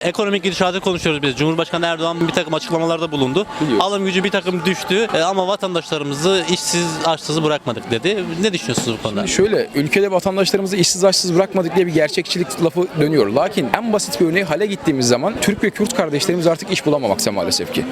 Ekonomik gidişatı konuşuyoruz biz. Cumhurbaşkanı Erdoğan bir takım açıklamalarda bulundu. Biliyoruz. Alım gücü bir takım düştü e, ama vatandaşlarımızı işsiz, açsız bırakmadık dedi. Ne düşünüyorsunuz bu konuda? Şöyle ülkede vatandaşlarımızı işsiz açsız bırakmadık diye bir gerçekçilik lafı dönüyor. Lakin en basit bir örneği hale gittiğimiz zaman Türk ve Kürt kardeşlerimiz artık iş bulamamakta maalesef ki.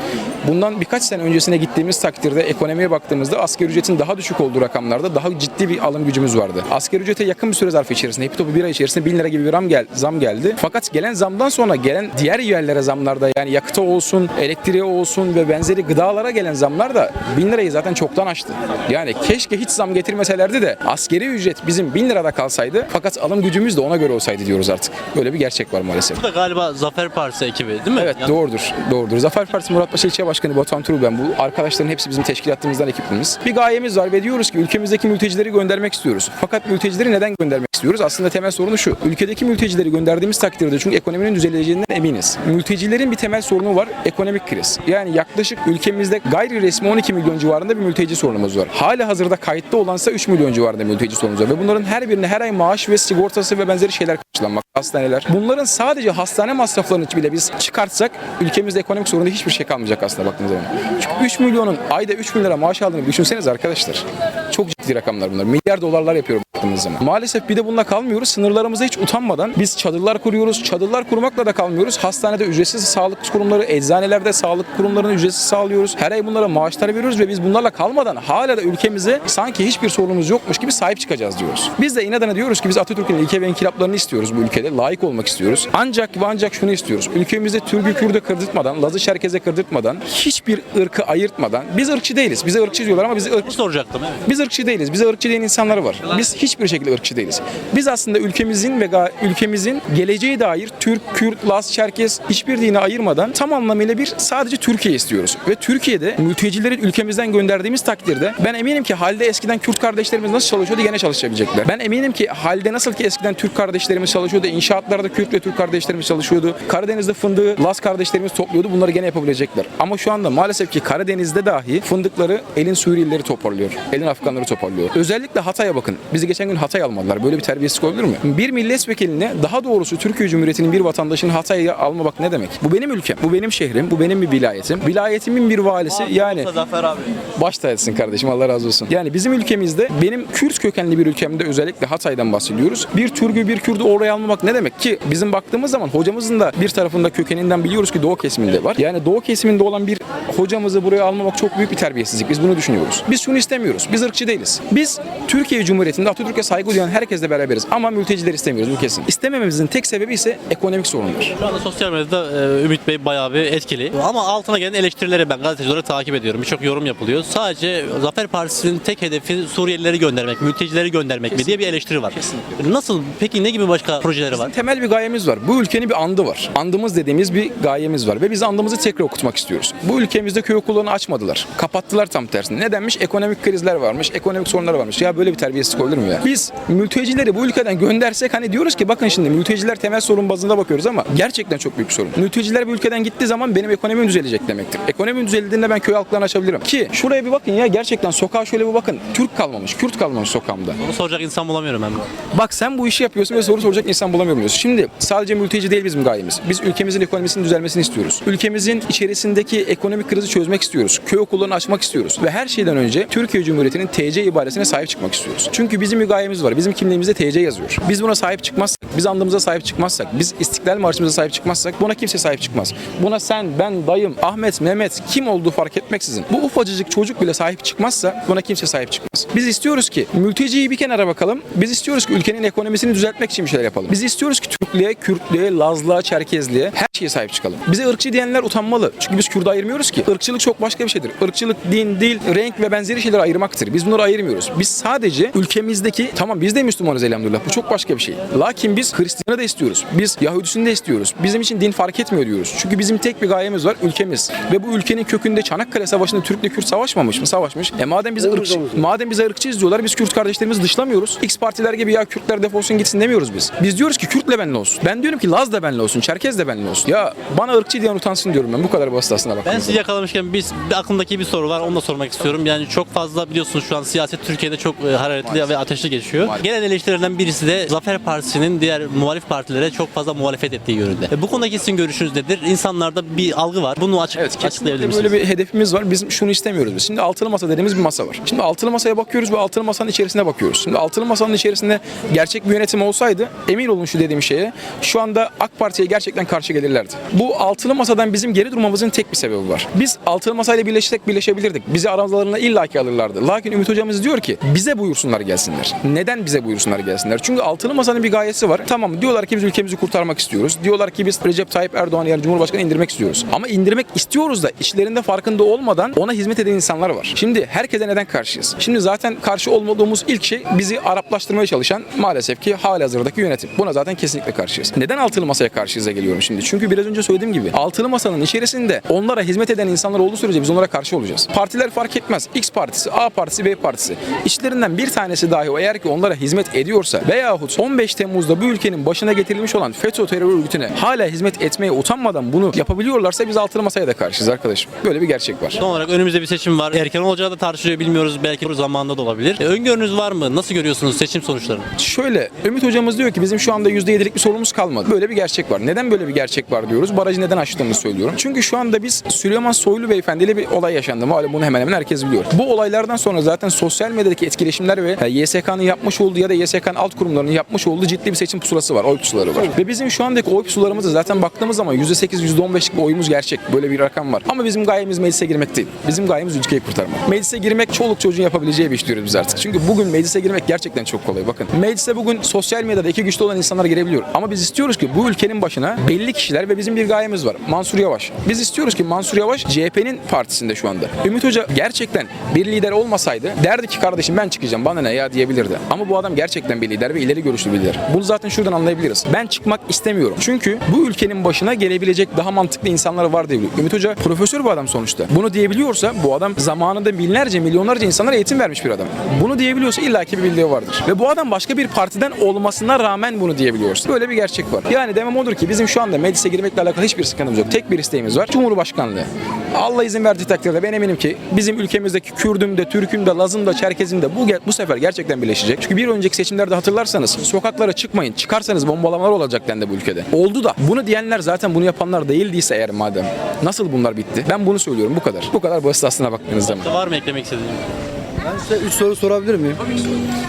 Bundan birkaç sene öncesine gittiğimiz takdirde ekonomiye baktığımızda asgari ücretin daha düşük olduğu rakamlarda daha ciddi bir alım gücümüz vardı. Asgari ücrete yakın bir süre zarfı içerisinde hepi topu bir ay içerisinde 1000 lira gibi bir zam geldi. Fakat gelen zamdan sonra gelen diğer yerlere zamlarda yani yakıta olsun, elektriğe olsun ve benzeri gıdalara gelen zamlar da 1000 lirayı zaten çoktan aştı. Yani keşke hiç zam getirmeselerdi de askeri ücret bizim 1000 lirada kalsaydı fakat alım gücümüz de ona göre olsaydı diyoruz artık. Böyle bir gerçek var maalesef. Bu da galiba Zafer Partisi ekibi değil mi? Evet Yani- doğrudur. Doğrudur. Zafer Partisi Muratpaşa İlçe Başkanı Batuhan Turul ben bu. Arkadaşların hepsi bizim teşkilatımızdan ekibimiz. Bir gayemiz var ve diyoruz ki ülkemizdeki mültecileri göndermek istiyoruz. Fakat mültecileri neden göndermek istiyoruz? Aslında temel sorunu şu. Ülkedeki mültecileri gönderdiğimiz takdirde çünkü ekonominin düzeleceğinden eminiz. Mültecilerin bir temel sorunu var. Ekonomik kriz. Yani yaklaşık ülkemizde gayri resmi 12 milyon civarında bir mülteci sorunumuz var. Hala hazırda kayıtlı olansa 3 milyon civarında mülteci sorunumuz var. Ve bunların her birine her ay maaş ve sigortası ve benzeri şeyler karşılanmak. Hastaneler. Bunların sadece hastane masraflarını bile biz çıkartsak ülkemizde ekonomik sorunda hiçbir şey kalmayacak aslında baktığınız zaman. Çünkü 3 milyonun ayda 3 bin lira maaş aldığını düşünseniz arkadaşlar. Çok ciddi rakamlar bunlar. Milyar dolarlar yapıyor baktığımız zaman. Maalesef bir de bununla kalmıyoruz. Sınırlarımıza hiç utanmadan biz çadırlar kuruyoruz. Çadırlar kurmakla da kalmıyoruz. Hastanede ücretsiz sağlık kurumları, eczanelerde sağlık kurumlarını ücretsiz sağlıyoruz. Her ay bunlara maaşlar veriyoruz ve biz bunlarla kalmadan hala da ülkemize sanki hiçbir sorunumuz yokmuş gibi sahip çıkacağız diyoruz. Biz de inadına diyoruz ki biz Atatürk'ün ilke ve inkılaplarını istiyoruz bu ülkede. Layık olmak istiyoruz. Ancak ve ancak şunu istiyoruz. Ülkemizde Türk'ü Kürt'ü kırdırtmadan, Laz'ı Çerkez'e kırdırtmadan, hiçbir ırkı ayırtmadan. Biz ırkçı değiliz. Bize ırkçı diyorlar ama biz ırk Bunu soracaktım evet. biz ırkçı değiliz. Bize ırkçı diyen insanlar var. Biz hiçbir şekilde ırkçı değiliz. Biz aslında ülkemizin ve ülkemizin geleceğe dair Türk, Kürt, Laz, Çerkez hiçbir dini ayırmadan tam anlamıyla bir sadece Türkiye istiyoruz. Ve Türkiye'de mültecileri ülkemizden gönderdiğimiz takdirde ben eminim ki halde eskiden Kürt kardeşlerimiz nasıl çalışıyordu gene çalışabilecekler. Ben eminim ki halde nasıl ki eskiden Türk kardeşlerimiz çalışıyordu, inşaatlarda Kürt ve Türk kardeşlerimiz çalışıyordu. Karadeniz'de fındığı Laz kardeşlerimiz topluyordu. Bunları gene yapabilecekler. Ama şu anda maalesef ki Karadeniz'de dahi fındıkları elin Suriyelileri toparlıyor. Elin Afganları toparlıyor. Özellikle Hatay'a bakın. Bizi geçen gün Hatay almadılar. Böyle bir terbiyesizlik olabilir mi? Bir milletvekilini daha doğrusu Türkiye Cumhuriyeti'nin bir vatandaşını Hatay'a alma bak ne demek? Bu benim ülkem. Bu benim şehrim. Bu benim bir vilayetim. Vilayetimin bir valisi yani Zafer abi. Baş tacısın kardeşim Allah razı olsun. Yani bizim ülkemizde benim Kürt kökenli bir ülkemde özellikle Hatay'dan bahsediyoruz. Bir Türk'ü bir Kürt'ü oraya almamak ne demek ki? Bizim baktığımız zaman hocamızın da bir tarafında kökeninden biliyoruz ki Doğu kesiminde var. Yani Doğu kesiminde olan bir hocamızı buraya almamak çok büyük bir terbiyesizlik. Biz bunu düşünüyoruz. Biz şunu istemiyoruz. Biz ırkçı değiliz. Biz Türkiye Cumhuriyeti'nde Atatürk'e saygı duyan herkesle beraberiz. Ama mültecileri istemiyoruz bu kesin. İstemememizin tek sebebi ise ekonomik sorunlar. Anda sosyal medyada e, Ümit Bey bayağı bir etkili. Ama altına gelen eleştirileri ben gazeteci olarak takip ediyorum. Birçok yorum yapılıyor. Sadece Zafer Partisi'nin tek hedefi Suriyelileri göndermek, mültecileri göndermek mi diye bir eleştiri var. Nasıl? Peki ne gibi başka projeleri var? Temel bir gayemiz var. Bu ülkenin bir andı var. Andımız dediğimiz bir gayemiz var ve biz andımızı tekrar okutmak istiyoruz. Bu ülkemizde köy okullarını açmadılar. Kapattılar tam tersine. Nedenmiş? Ekonomik krizler varmış, ekonomik sorunlar varmış. Ya böyle bir terbiyesizlik olur mu ya? Biz mültecileri bu ülkeden göndersek hani diyoruz ki bakın şimdi mülteciler temel sorun bazında bakıyoruz ama gerçekten çok büyük sorun. Mülteciler bu ülkeden gittiği zaman benim ekonomim düzelecek demektir. Ekonomim düzeldiğinde ben köy halklarını açabilirim. Ki şuraya bir bakın ya gerçekten sokağa şöyle bir bakın. Türk kalmamış, Kürt kalmamış sokağımda. Bunu soracak insan bulamıyorum ben. Bak sen bu işi yapıyorsun ve soru soracak insan bulamıyorum diyorsun. Şimdi sadece mülteci değil bizim gayemiz. Biz ülkemizin ekonomisinin düzelmesini istiyoruz. Ülkemizin içerisindeki ekonomik krizi çözmek istiyoruz. Köy okullarını açmak istiyoruz. Ve her şeyden önce Türkiye Cumhuriyeti'nin TC ibaresine sahip çıkmak istiyoruz. Çünkü bizim bir gayemiz var. Bizim kimliğimizde TC yazıyor. Biz buna sahip çıkmazsak, biz andımıza sahip çıkmazsak, biz İstiklal Marşımıza sahip çıkmazsak buna kimse sahip çıkmaz. Buna sen, ben, dayım, Ahmet, Mehmet kim olduğu fark etmeksizin. Bu ufacıcık çocuk bile sahip çıkmazsa buna kimse sahip çıkmaz. Biz istiyoruz ki mülteciyi bir kenara bakalım. Biz istiyoruz ki ülkenin ekonomisini düzeltmek için bir şeyler yapalım. Biz istiyoruz ki Türklüğe, Kürtlüğe, Lazlığa, Çerkezliğe her şeye sahip çıkalım. Bize ırkçı diyenler utanmalı. Çünkü biz Kürt'ü ayırmıyoruz ki. Irkçılık çok başka bir şeydir. Irkçılık din, dil, renk ve benzeri şeyleri ayırmaktır. Biz bunları ayırmıyoruz. Biz sadece ülkemizdeki tamam biz de Müslümanız elhamdülillah. Bu çok başka bir şey. Lakin biz Hristiyanı da istiyoruz. Biz Yahudisini de istiyoruz. Bizim için din fark etmiyor diyoruz. Çünkü bizim tek bir gayemiz var. Ülkemiz. Ve bu ülkenin kökünde Çanakkale Savaşı'nda Türk'le Kürt savaşmamış mı? Savaşmış. E madem biz ırkçı, madem bize ırkçıyız diyorlar biz Kürt kardeşlerimizi dışlamıyoruz. X partiler gibi ya Kürtler defolsun gitsin demiyoruz biz. Biz diyoruz ki Kürt de benimle olsun. Ben diyorum ki Laz da benimle olsun, Çerkez de benimle olsun. Ya bana ırkçı diyen utansın diyorum ben. Bu kadar basit aslında bak. Ben sizi yakalamışken biz, bir aklımdaki bir soru var onu da sormak istiyorum. Yani çok fazla biliyorsunuz şu an siyaset Türkiye'de çok e, hararetli ve ateşli geçiyor. Maalesef. Gelen eleştirilerden birisi de Zafer Partisi'nin diğer muhalif partilere çok fazla muhalefet ettiği yönünde. E, bu konudaki sizin görüşünüz nedir? İnsanlarda bir algı var. Bunu açık, Evet açıklayabilir misiniz? böyle bir hedefimiz var. Biz şunu istemiyoruz biz. Şimdi altılı masa dediğimiz bir masa var. Şimdi altılı masaya bakıyoruz ve altılı masanın içerisine bakıyoruz. Şimdi altılı masanın içerisinde gerçek bir yönetim olsaydı emin olun şu dediğim şeye şu anda AK Parti'ye gerçekten karşı gelirlerdi. Bu altılı masadan bizim geri durmamızın tek bir sebebi var. Biz altılı masayla birleşsek birleşebilirdik. Bizi aralarına illaki alırlardı. Lakin Ümit hocamız diyor ki bize buyursunlar gelsinler. Neden bize buyursunlar gelsinler? Çünkü altılı masanın bir gayesi var. Tamam diyorlar ki biz ülkemizi kurtarmak istiyoruz. Diyorlar ki biz Recep Tayyip Erdoğan'ı yani Cumhurbaşkanı indirmek istiyoruz. Ama indirmek istiyoruz da içlerinde farkında olmadan ona hizmet eden insanlar var. Şimdi herkese neden karşıyız? Şimdi zaten karşı olmadığımız ilk şey bizi Araplaştırmaya çalışan maalesef ki halihazırdaki yönetim. Buna zaten kesinlikle karşıyız. Neden altılı masaya karşıyıza geliyorum şimdi? Çünkü biraz önce söylediğim gibi altılı masanın içerisinde onlara hizmet eden insanlar olduğu sürece biz onlara karşı olacağız. Partiler fark etmez. X partisi, A partisi, B partisi. İçlerinden bir tanesi dahi eğer ki onlara hizmet ediyorsa veyahut 15 Temmuz'da bu ülkenin başına getirilmiş olan FETÖ terör örgütüne hala hizmet etmeye utanmadan bunu yapabiliyorlarsa biz altılı masaya da karşıyız arkadaşım. Böyle bir gerçek var. Son olarak önümüzde bir seçim var. Erken olacağı da tartışılıyor bilmiyoruz. Belki zamanında da olabilir. E, öngörünüz var mı? Nasıl görüyorsunuz seçim sonuçlarını? Şöyle Ümit hocamız diyor ki bizim şu anda %7'lik bir sorunumuz kalmadı. Böyle bir gerçek var. Neden böyle bir gerçek var diyoruz? Barajı neden açtığımızı söylüyorum. Çünkü şu anda biz Süleyman Soylu beyefendiyle bir olay yaşandı. Malum bunu hemen hemen herkes biliyor. Bu olaylardan sonra zaten sosyal medyadaki etkileşimler ve e, YSK'nın yapmış olduğu ya da YSK'nın alt kurumlarının yapmış olduğu ciddi bir seçim pusulası var. Oy pusuları var. Ve bizim şu andaki oy pusularımızda zaten baktığımız zaman %8, %15'lik bir oyumuz gerçek. Böyle bir rakam var. Ama bizim gayemiz meclise girmek değil. Bizim gayemiz ülkeyi kurtarmak. Meclise girmek çoluk çocuğun yapabileceği bir iş diyoruz biz artık. Çünkü bugün meclise girmek gerçekten çok kolay. Bakın meclise bugün sosyal medyada iki güçlü olan insanlar girebiliyor. Ama biz istiyoruz ki bu ülkenin başına belli kişiler ve bizim bir gayemiz var. Mansur Yavaş. Biz istiyoruz ki Mansur Yavaş CHP'nin partisinde şu anda. Ümit Hoca gerçekten bir lider olmasaydı derdi ki kardeşim ben çıkacağım bana ne ya diyebilirdi. Ama bu adam gerçekten bir lider ve ileri görüşlü bir lider. Bunu zaten şuradan anlayabiliriz. Ben çıkmak istemiyorum. Çünkü bu ülkenin başına gelebilecek daha mantıklı insanlar var diye. Ümit Hoca profesör bir adam sonuçta. Bunu diyebiliyorsa bu adam zamanında binlerce milyonlarca insanlara eğitim vermiş bir adam. Bunu diyebiliyorsa illaki bir bildiği vardır. Ve bu adam başka bir partiden olmasına rağmen bunu diyebiliyorsa. Böyle bir gerçek var. Yani demem odur ki bizim şu anda meclise girmekle alakalı hiçbir sıkıntımız yok. Tek bir isteğimiz var. Cumhurbaşkanlığı. Allah izin verdiği takdirde ben eminim ki bizim ülkemizdeki Kürdüm de, Türk'üm de, Laz'ım da, Çerkez'im de bu, bu sefer gerçekten birleşecek. Çünkü bir önceki seçimlerde hatırlarsanız sokaklara çıkmayın. Çıkarsanız bombalamalar olacak dendi bu ülkede. Oldu da. Bunu diyenler zaten bunu yapanlar değildiyse eğer madem. Nasıl bunlar bitti? Ben bunu söylüyorum bu kadar. Bu kadar basit aslına baktığınız zaman. Var mı eklemek istediğiniz? Ben size 3 soru sorabilir miyim?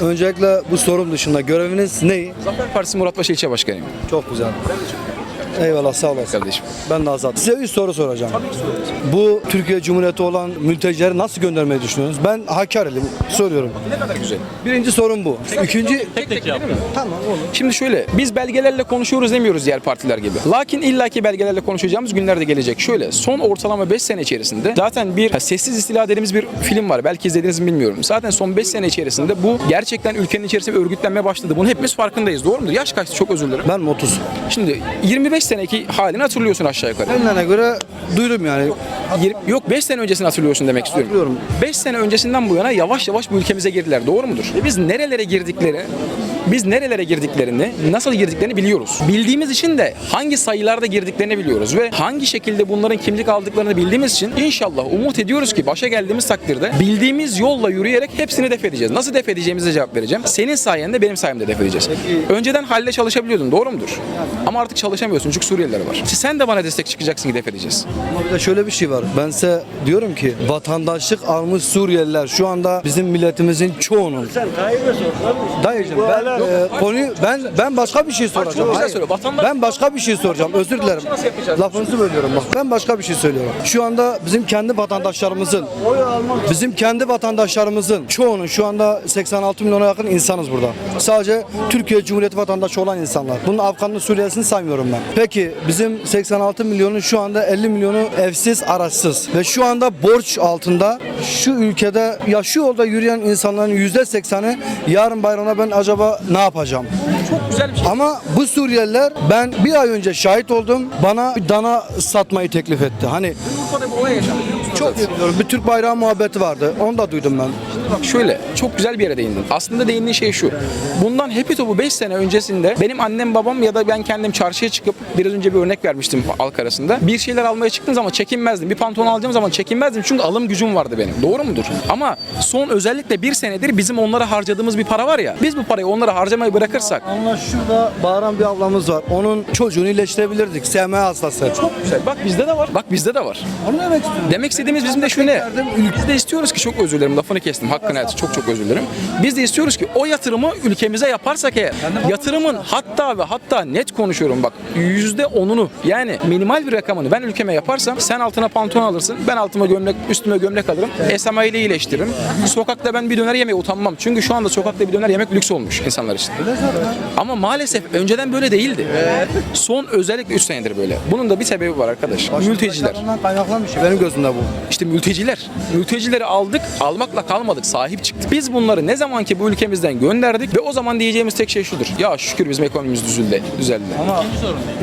Öncelikle bu sorum dışında göreviniz ne? Zafer Partisi Muratpaşa İlçe Başkanıyım. Çok güzel. Eyvallah sağ olasın. Kardeşim. Ben de Azat. Size 3 soru soracağım. Bu Türkiye Cumhuriyeti olan mültecileri nasıl göndermeyi düşünüyorsunuz? Ben Hakkari'liyim. Soruyorum. Ne kadar güzel. Birinci sorum bu. İkinci... Tek tek cevaplayın. Tamam olur. Şimdi şöyle, biz belgelerle konuşuyoruz demiyoruz diğer partiler gibi. Lakin illaki belgelerle konuşacağımız günler de gelecek. Şöyle, son ortalama 5 sene içerisinde zaten bir ha, sessiz istila dediğimiz bir film var. Belki izlediniz mi bilmiyorum. Zaten son 5 sene içerisinde bu gerçekten ülkenin içerisinde bir örgütlenme başladı. Bunu hepimiz farkındayız. Doğru mudur? Yaş kaçtı? Çok özür dilerim. Ben 30. Şimdi 25 seneki halini hatırlıyorsun aşağı yukarı. Kendine göre duydum yani. Yir- Yok 5 sene öncesini hatırlıyorsun demek istiyorum. Hatırlıyorum. 5 sene öncesinden bu yana yavaş yavaş bu ülkemize girdiler. Doğru mudur? Ve biz nerelere girdikleri biz nerelere girdiklerini, nasıl girdiklerini biliyoruz. Bildiğimiz için de hangi sayılarda girdiklerini biliyoruz ve hangi şekilde bunların kimlik aldıklarını bildiğimiz için inşallah umut ediyoruz ki başa geldiğimiz takdirde bildiğimiz yolla yürüyerek hepsini def edeceğiz. Nasıl def edeceğimize cevap vereceğim. Senin sayende benim sayemde def edeceğiz. Önceden halde çalışabiliyordun doğru mudur? Ama artık çalışamıyorsun çünkü Suriyeliler var. Sen de bana destek çıkacaksın ki def edeceğiz. Ama bir de şöyle bir şey var. Ben size diyorum ki vatandaşlık almış Suriyeliler şu anda bizim milletimizin çoğunun. Sen Dayıcım ben e, konuyu ben ben başka bir şey soracağım. Hayır. Ben başka bir şey soracağım. Özür dilerim. Lafınızı bölüyorum bak. Ben başka bir şey söylüyorum. Şu anda bizim kendi vatandaşlarımızın bizim kendi vatandaşlarımızın çoğunun şu anda 86 milyona yakın insanız burada. Sadece Türkiye Cumhuriyeti vatandaşı olan insanlar. Bunun Afganlı Suriyelisini saymıyorum ben. Peki bizim 86 milyonun şu anda 50 milyonu evsiz, araçsız ve şu anda borç altında şu ülkede ya şu yolda yürüyen insanların %80'i yarın bayrama ben acaba ne yapacağım? Çok güzel bir şey. Ama bu Suriyeliler ben bir ay önce şahit oldum. Bana bir dana satmayı teklif etti. Hani Urfa'da bir olay yaşandı? Çok biliyorum. Bir Türk bayrağı muhabbeti vardı. Onu da duydum ben. Bak şöyle çok güzel bir yere değindin. Aslında değindiğin şey şu. Bundan Happy Top'u 5 sene öncesinde benim annem babam ya da ben kendim çarşıya çıkıp biraz önce bir örnek vermiştim halk arasında. Bir şeyler almaya çıktığım zaman çekinmezdim. Bir pantolon alacağım zaman çekinmezdim. Çünkü alım gücüm vardı benim. Doğru mudur? Ama son özellikle bir senedir bizim onlara harcadığımız bir para var ya. Biz bu parayı onlara harcamayı bırakırsak Ama şurada bağıran bir ablamız var. Onun çocuğunu iyileştirebilirdik. SMA hastası. çok güzel. Bak bizde de var. Bak bizde de var. Onu demek istiyorum. Demek istediğimiz bizim de şu ne? Biz de istiyoruz ki çok özür dilerim lafını kestim. Hakkını et. Çok çok özür dilerim. Biz de istiyoruz ki o yatırımı ülkemize yaparsak eğer yatırımın hatta ve hatta net konuşuyorum bak yüzde onunu yani minimal bir rakamını ben ülkeme yaparsam sen altına pantolon alırsın ben altıma gömlek üstüme gömlek alırım SMA ile iyileştiririm. Sokakta ben bir döner yemeye utanmam. Çünkü şu anda sokakta bir döner yemek lüks olmuş insanlar için. Ama maalesef önceden böyle değildi. Son özellikle 3 senedir böyle. Bunun da bir sebebi var arkadaş. Mülteciler. Bir şey. Benim gözümde bu. İşte mülteciler. Mültecileri aldık, almakla kalmadık, sahip çıktık. Biz bunları ne zaman ki bu ülkemizden gönderdik ve o zaman diyeceğimiz tek şey şudur. Ya şükür bizim ekonomimiz düzüldü, düzeldi. Ama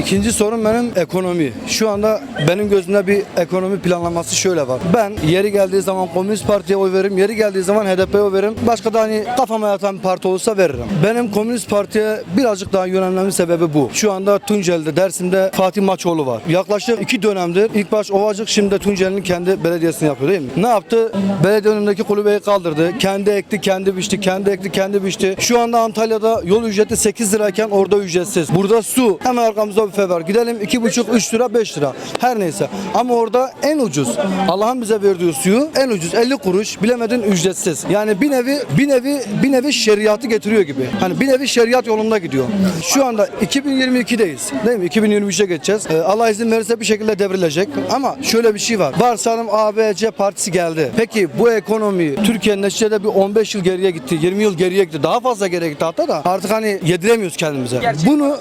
ikinci sorun benim ekonomi. Şu anda benim gözümde bir ekonomi planlaması şöyle var. Ben yeri geldiği zaman Komünist Parti'ye oy veririm. Yeri geldiği zaman HDP'ye oy veririm. Başka da hani kafama yatan bir parti olursa veririm. Benim Komünist Parti'ye birazcık daha yönelmemin sebebi bu. Şu anda Tunceli'de, Dersim'de Fatih Maçoğlu var. Yaklaşık iki dönemdir ilk baş Ovacık şimdi de Tunceli'nin kendi belediyesini yapıyor değil mi? Ne yaptı? Belediye önündeki kulübeyi kaldırdı. Kendi ekti, kendi biçti, kendi ekti, kendi biçti. Şu anda Antalya'da yol ücreti 8 lirayken orada ücretsiz. Burada su hemen arkamızda büfe var. Gidelim 2,5-3 lira 5 lira. Her neyse. Ama orada en ucuz. Allah'ın bize verdiği suyu en ucuz 50 kuruş bilemedin ücretsiz. Yani bir nevi bir nevi bir nevi şeriatı getiriyor gibi. Hani bir nevi şeriat yolunda gidiyor. Şu anda 2022'deyiz. Değil mi? 2023'e geçeceğiz. Ee, Allah izin verirse bir şekilde devrilecek. Ama şöyle bir şey var. Varsayalım ABC partisi geldi. Peki bu ekonomi Türkiye'nin neticede bir 15 yıl geriye gitti. 20 yıl geriye gitti. Daha fazla geriye gitti hatta da artık hani yediremiyoruz kendimize. Bunu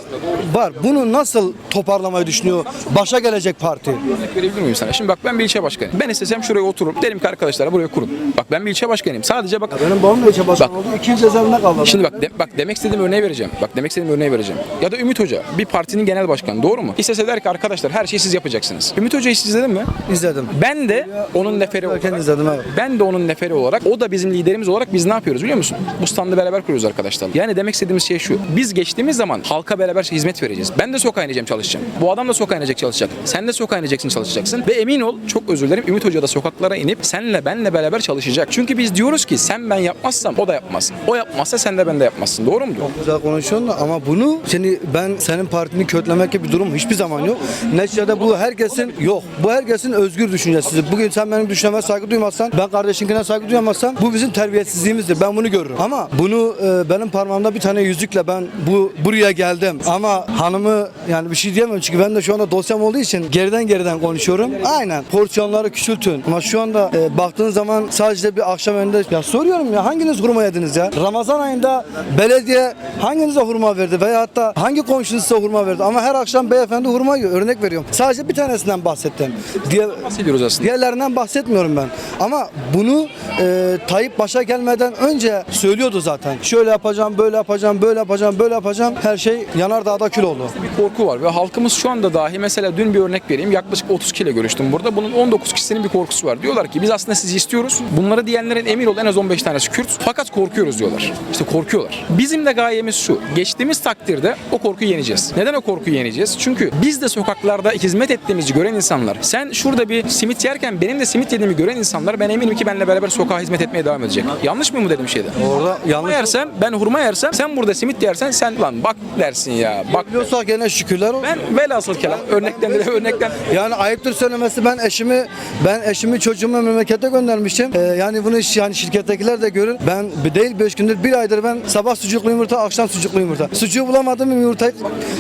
var. Bunu nasıl toparlamayı düşünüyor başa gelecek parti? Örnek verebilir miyim sana? Şimdi bak ben bir ilçe başkanıyım. Ben istesem şuraya otururum. Derim ki arkadaşlar buraya kurun. Bak ben bir ilçe başkanıyım. Sadece bak Benim babam da ilçe başkanı oldu. İkinci cezaevinde kaldı. Şimdi bak de- bak demek istediğim örneği vereceğim. Bak demek istediğim örneği vereceğim. Ya da Ümit Hoca bir partinin genel başkanı doğru mu? İstese der ki arkadaşlar her şeyi siz yapacaksınız. Ümit Hoca'yı siz izledin mi? izledim. Ben de onun neferi olarak izledim ben de onun neferi olarak o da bizim liderimiz olarak biz ne yapıyoruz biliyor musun? Bu standı beraber kuruyoruz arkadaşlar. Yani demek istediğimiz şey şu. Biz geçtiğimiz zaman halka beraber hizmet vereceğiz. Ben de sokağa ineceğim çalışacağım. Bu adam da sokağa inecek çalışacak. Sen de sokağa ineceksin çalışacaksın. Ve emin ol çok özür dilerim Ümit Hoca da sokaklara inip senle benle beraber çalışacak. Çünkü biz diyoruz ki sen ben yapmazsam o da yapmaz. O yapmazsa sen de ben de yapmazsın. Doğru mudur? Güzel konuşuyorsun da ama bunu seni ben senin partini kötülemek gibi bir durum hiçbir zaman yok. Neticede bu herkesin yok. Bu herkesin özgür düşüncesi. Bugün sen benim düşünceme saygı duymazsan, ben kardeşinkine saygı duymazsam bu bizim terbiyesizliğimizdir. Ben bunu görürüm. Ama bunu e, benim parmağımda bir tane yüzükle ben bu buraya geldim. Ama hanımı yani bir şey diyemem çünkü ben de şu anda dosyam olduğu için geriden geriden konuşuyorum. Aynen. Porsiyonları küçültün. Ama şu anda e, baktığın zaman sadece bir akşam önünde ya soruyorum ya hanginiz hurma yediniz ya? Ramazan ayında belediye hanginize hurma verdi veya hatta hangi komşunuz size hurma verdi? Ama her akşam beyefendi hurma yiyor. Örnek veriyorum. Sadece bir tanesinden bahsettim. Diye, Bahsediyoruz aslında. Diğerlerinden bahsetmiyorum ben. Ama bunu e, Tayyip başa gelmeden önce söylüyordu zaten. Şöyle yapacağım, böyle yapacağım, böyle yapacağım, böyle yapacağım. Her şey yanardağda kül oldu. bir korku var ve halkımız şu anda dahi mesela dün bir örnek vereyim. Yaklaşık 30 kişiyle görüştüm burada. Bunun 19 kişisinin bir korkusu var. Diyorlar ki biz aslında sizi istiyoruz. Bunları diyenlerin emin ol en az 15 tanesi Kürt. Fakat korkuyoruz diyorlar. İşte korkuyorlar. Bizim de gayemiz şu. Geçtiğimiz takdirde o korkuyu yeneceğiz. Neden o korkuyu yeneceğiz? Çünkü biz de sokaklarda hizmet ettiğimizi gören insanlar. Sen şurada bir simit yerken benim de simit yediğimi gören insanlar ben eminim ki benimle beraber sokağa hizmet etmeye devam edecek yanlış mı bu dediğim şeyde Orada Hurma yanlış yersem ben hurma yersem sen burada simit yersen sen lan bak dersin ya bak biliyorsak gene şükürler olsun. ben velhasıl kelam örnekten örnekten Yani ayıptır söylemesi ben eşimi ben eşimi çocuğumu memlekete göndermişim. Ee, yani bunu iş- yani şirkettekiler de görür. Ben değil 5 gündür bir aydır ben sabah sucuklu yumurta akşam sucuklu yumurta. Sucuğu bulamadım yumurtayı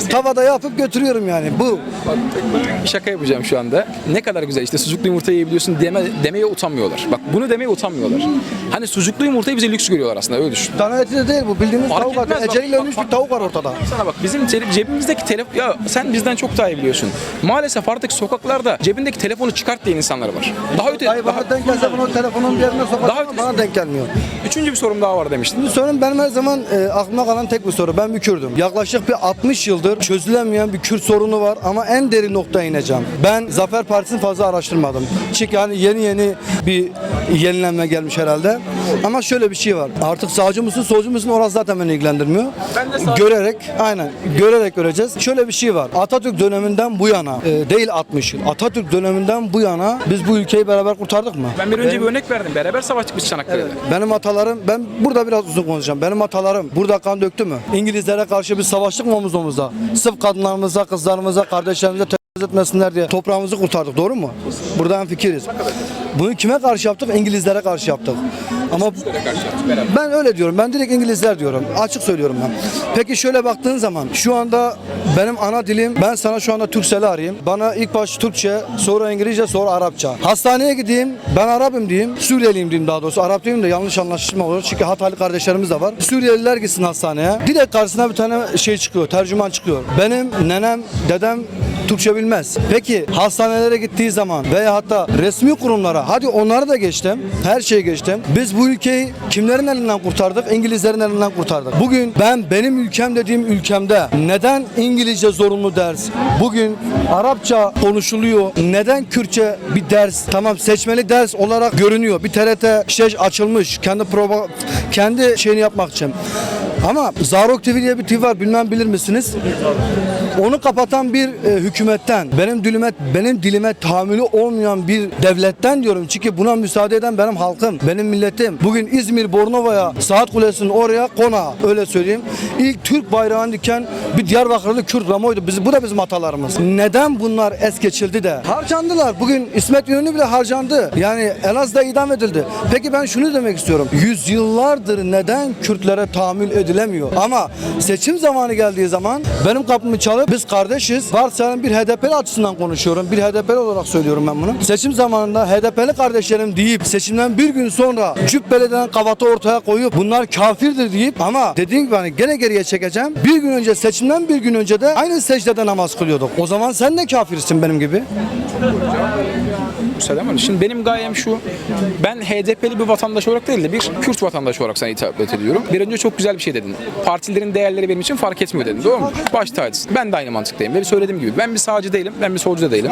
tavada yapıp götürüyorum yani. Bu şaka yapacağım şu anda. Ne kadar güzel işte sucuklu yumurta yiyebiliyorsun deme, demeye utanmıyorlar. Bak bunu demeye utanmıyorlar. Hani sucuklu yumurtayı bize lüks görüyorlar aslında öyle düşün. dana eti de değil bu bildiğiniz Fark tavuk etmez var. bak. Eceliyle ölmüş bir tavuk var ortada. Sana bak bizim tele- cebimizdeki telefon ya sen bizden çok daha iyi biliyorsun. Maalesef artık sokaklarda cebindeki telefonu çıkart diyen insanlar var. Daha öte Dayı daha, bana denk gelse bunu telefonun bir yerine Daha sokar ötesi- bana denk gelmiyor. üçüncü bir sorum daha var demiştin. Bu sorun benim her zaman e, aklıma kalan tek bir soru. Ben bir Kürdüm. Yaklaşık bir 60 yıldır çözülemeyen bir Kürt sorunu var ama en derin noktaya ineceğim. Ben Zafer Partisi'ni fazla araştırmadım. Çünkü hani yeni yeni bir yenilenme gelmiş herhalde. Ama şöyle bir şey var. Artık sağcı mısın, solcu musun orası zaten beni ilgilendirmiyor. Ben de sağcı- Görerek, aynen görerek göreceğiz. Şöyle bir şey var. Atatürk döneminden bu yana, e, değil 60 yıl. Atatürk döneminden bu yana biz bu ülkeyi beraber kurtardık mı? Ben bir önce Benim- bir örnek verdim. Beraber savaştık biz Çanakkale'de. benim atalarım, ben burada biraz uzun konuşacağım. Benim atalarım burada kan döktü mü? İngilizlere karşı biz savaştık mı omuz omuza? Sırf kadınlarımıza, kızlarımıza, kardeşlerimize etmesinler diye toprağımızı kurtardık. Doğru mu? Burada en fikiriz. Bunu kime karşı yaptık? İngilizlere karşı yaptık. Ama ben öyle diyorum. Ben direkt İngilizler diyorum. Açık söylüyorum ben. Peki şöyle baktığın zaman şu anda benim ana dilim ben sana şu anda Türkcell'i arayayım. Bana ilk baş Türkçe, sonra İngilizce, sonra Arapça. Hastaneye gideyim. Ben Arap'ım diyeyim. Suriyeliyim diyeyim daha doğrusu. Arap diyeyim de yanlış anlaşılma olur. Çünkü Hataylı kardeşlerimiz de var. Suriyeliler gitsin hastaneye. Direkt karşısına bir tane şey çıkıyor. Tercüman çıkıyor. Benim nenem, dedem Türkçe bilmez. Peki hastanelere gittiği zaman veya hatta resmi kurumlara hadi onları da geçtim. Her şeyi geçtim. Biz bu ülkeyi kimlerin elinden kurtardık? İngilizlerin elinden kurtardık. Bugün ben benim ülkem dediğim ülkemde neden İngilizce zorunlu ders? Bugün Arapça konuşuluyor. Neden Kürtçe bir ders? Tamam seçmeli ders olarak görünüyor. Bir TRT şey açılmış. Kendi proba kendi şeyini yapmak için. Ama Zarok TV diye bir TV var bilmem bilir misiniz? Onu kapatan bir e, hükümetten, benim dilime benim dilime tahammülü olmayan bir devletten diyorum. Çünkü buna müsaade eden benim halkım, benim milletim. Bugün İzmir Bornova'ya, Saat Kulesi'nin oraya kona öyle söyleyeyim. İlk Türk bayrağını diken bir Diyarbakırlı Kürt Ramo'ydu. Biz, bu da bizim atalarımız. Neden bunlar es geçildi de? Harcandılar. Bugün İsmet İnönü bile harcandı. Yani Elazığ'da idam edildi. Peki ben şunu demek istiyorum. Yüzyıllardır neden Kürtlere tahammül edilemiyor? Ama seçim zamanı geldiği zaman benim kapımı çalıp biz kardeşiz. Varsayalım bir HDP'li açısından konuşuyorum. Bir HDP'li olarak söylüyorum ben bunu. Seçim zamanında HDP'li kardeşlerim deyip seçimden bir gün sonra Cübbeli denen ortaya koyup bunlar kafirdir deyip ama dediğim gibi hani gene geriye çekeceğim. Bir gün önce seçimden bir gün önce de aynı secdede namaz kılıyorduk. O zaman sen de kafirsin benim gibi. Mı? Şimdi benim gayem şu. Ben HDP'li bir vatandaş olarak değil de bir Kürt vatandaş olarak sana hitap ediyorum. Bir önce çok güzel bir şey dedin. Partilerin değerleri benim için fark etmiyor dedin. Doğru mu? Baş tacısın. Ben de aynı mantıktayım. Ve söylediğim gibi ben bir sağcı değilim. Ben bir solcu da değilim.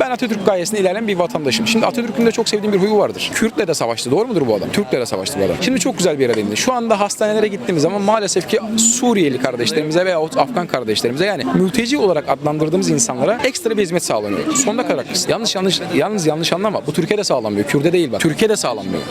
Ben Atatürk gayesinde ilerleyen bir vatandaşım. Şimdi Atatürk'ün de çok sevdiğim bir huyu vardır. Kürt'le de savaştı. Doğru mudur bu adam? Türk'le de savaştı bu adam. Şimdi çok güzel bir yere değindi. Şu anda hastanelere gittiğimiz zaman maalesef ki Suriyeli kardeşlerimize veya Afgan kardeşlerimize yani mülteci olarak adlandırdığımız insanlara ekstra bir hizmet sağlanıyor. Sonuna kadar haklısın. Yanlış yanlış yalnız yanlış anlama. Bu Türkiye'de sağlanmıyor. Kürt'e değil bak. Türkiye'de sağlanmıyor.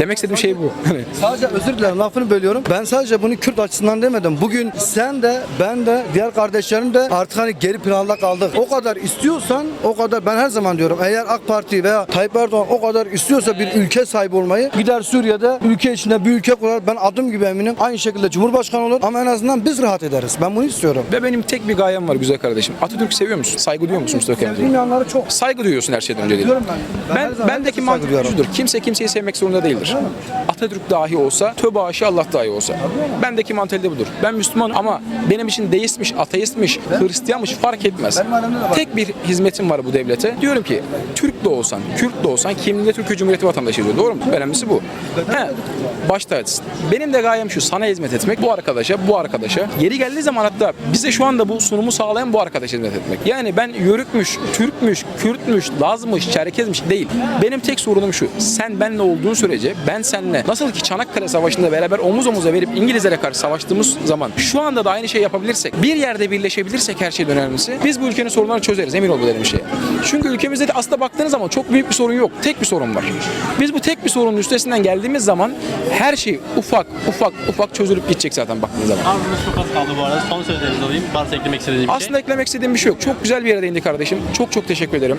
Demek istediğim şey bu. Hani Sadece özür dilerim lafını bölüyorum. Ben sadece bunu Kürt açısından demedim. Bugün sen de ben de diğer kardeşlerim de artık hani geri planda kaldık. O kadar istiyorsan o kadar ben her zaman diyorum eğer AK Parti veya Tayyip Erdoğan o kadar istiyorsa bir ülke sahibi olmayı gider Suriye'de ülke içinde bir ülke kurar. Ben adım gibi eminim. Aynı şekilde Cumhurbaşkanı olur ama en azından biz rahat ederiz. Ben bunu istiyorum. Ve benim tek bir gayem var güzel kardeşim. Atatürk seviyor musun? Saygı duyuyor musun Mustafa Kemal? Bilmeyenleri çok Saygı duyuyorsun her şeyden önce değil. Diyorum ben. Ben Ben, zaman bendeki mantık şudur. Kimse kimseyi sevmek zorunda değildir. Atatürk dahi olsa, tövbe aşı Allah dahi olsa. Bendeki mantalite budur. Ben Müslüman ama benim için deistmiş, ateistmiş, Hristiyanmış fark etmez. Tek bir hizmetim var bu devlete. Diyorum ki Türk de olsan, Kürt de olsan kimliğinde Türkiye Cumhuriyeti vatandaşı diyor. Doğru mu? Önemlisi bu. He, baş tacısın. Benim de gayem şu sana hizmet etmek. Bu arkadaşa, bu arkadaşa. Yeri geldiği zaman hatta bize şu anda bu sunumu sağlayan bu arkadaşa hizmet etmek. Yani ben Yörükmüş, Türkmüş, Kürtmüş, Lazmış, Çerkezmiş değil. Benim tek sorunum şu. Sen benle olduğun sürece ben seninle nasıl ki Çanakkale Savaşı'nda beraber omuz omuza verip İngilizlere karşı savaştığımız zaman şu anda da aynı şey yapabilirsek, bir yerde birleşebilirsek her şeyden önemlisi biz bu ülkenin sorunlarını çözeriz. Emin ol bu dediğim şey. Çünkü ülkemizde de aslında baktığınız zaman çok büyük bir sorun yok. Tek bir sorun var. Biz bu tek bir sorunun üstesinden geldiğimiz zaman her şey ufak ufak ufak çözülüp gidecek zaten baktığınız zaman. Ağzınız çok az kaldı bu arada. Son sözlerinizi alayım. Varsa eklemek istediğiniz bir şey. Aslında eklemek istediğim bir şey yok. Çok güzel bir yere değindi kardeşim. Çok çok teşekkür ederim.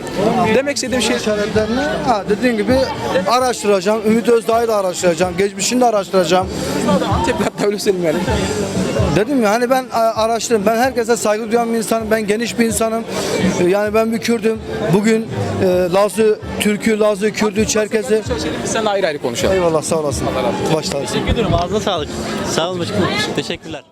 Demek istediğim şey işaretlerini ha, dediğin gibi araştıracağım. Ümit Özdağ'ı da araştıracağım. Geçmişini de araştıracağım. Antepli hatta öyle söyleyeyim yani. Dedim ya hani ben araştırdım. Ben herkese saygı duyan bir insanım. Ben geniş bir insanım. E, Yani ben bir Kürdüm. Bugün e, Lazı, Türk'ü, Lazı, Kürd'ü, Çerkez'i. Seninle ayrı ayrı konuşalım. Eyvallah sağ olasın. Allah razı olsun. Başta Teşekkür ediyorum. Ağzına sağlık. Sağ olun başkanım. Teşekkürler.